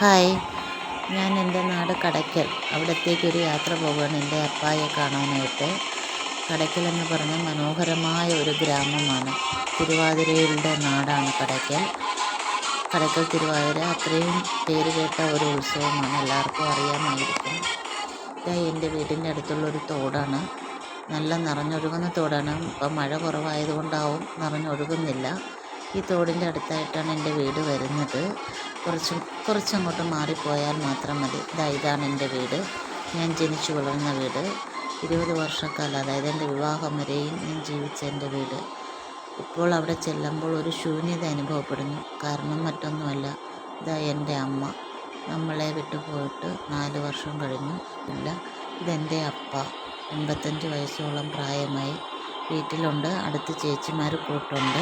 Hi. ഞാൻ എന്റെ നാട് കടയ്ക്കൽ. അവിടത്തേക്കൊരു യാത്ര പോവുകയാണ് എന്റെ അപ്പായെ കാണാനായിട്ട്. കടയ്ക്കൽ എന്ന് പറഞ്ഞാൽ മനോഹരമായ ഒരു ഗ്രാമമാണ്. തിരുവാതിരയുടെ നാടാണ് കടയ്ക്കൽ. കടയ്ക്കൽ തിരുവാതിര അത്രയും പേര് കേട്ട ഒരു ഉത്സവമാണ്. എല്ലാവർക്കും അറിയാമായിരിക്കും. ഇത് എന്റെ വീടിന്റെ അടുത്തുള്ള ഒരു തോടാണ്. നല്ല നിറഞ്ഞൊഴുകുന്ന തോടാണ്. ഇപ്പം മഴ കുറവായതുകൊണ്ടാവും നിറഞ്ഞൊഴുകുന്നില്ല. ഈ തോടിന്റെ അടുത്തായിട്ടാണ് എന്റെ വീട് വരുന്നത്. കുറച്ച് കുറച്ചങ്ങോട്ട് മാറിപ്പോയാൽ മാത്രം മതി. ഇതാ ഇതാണ് എന്റെ വീട്. ഞാൻ ജനിച്ചു വളർന്ന വീട്. ഇരുപത് വർഷക്കാലം അതായത് എന്റെ വിവാഹം വരെയും ഞാൻ ജീവിച്ച എന്റെ വീട്. ഇപ്പോൾ അവിടെ ചെല്ലുമ്പോൾ ഒരു ശൂന്യത അനുഭവപ്പെടുന്നു. കാരണം മറ്റൊന്നുമല്ല. ഇതാ എന്റെ അമ്മ. നമ്മളെ വിട്ടുപോയിട്ട് നാല് വർഷം കഴിഞ്ഞു. ഇല്ല ഇതെന്റെ അപ്പ. എൺപത്തഞ്ച് വയസ്സോളം പ്രായമായി. വീട്ടിലുണ്ട്. അടുത്ത് ചേച്ചിമാർ കൂട്ടുണ്ട്.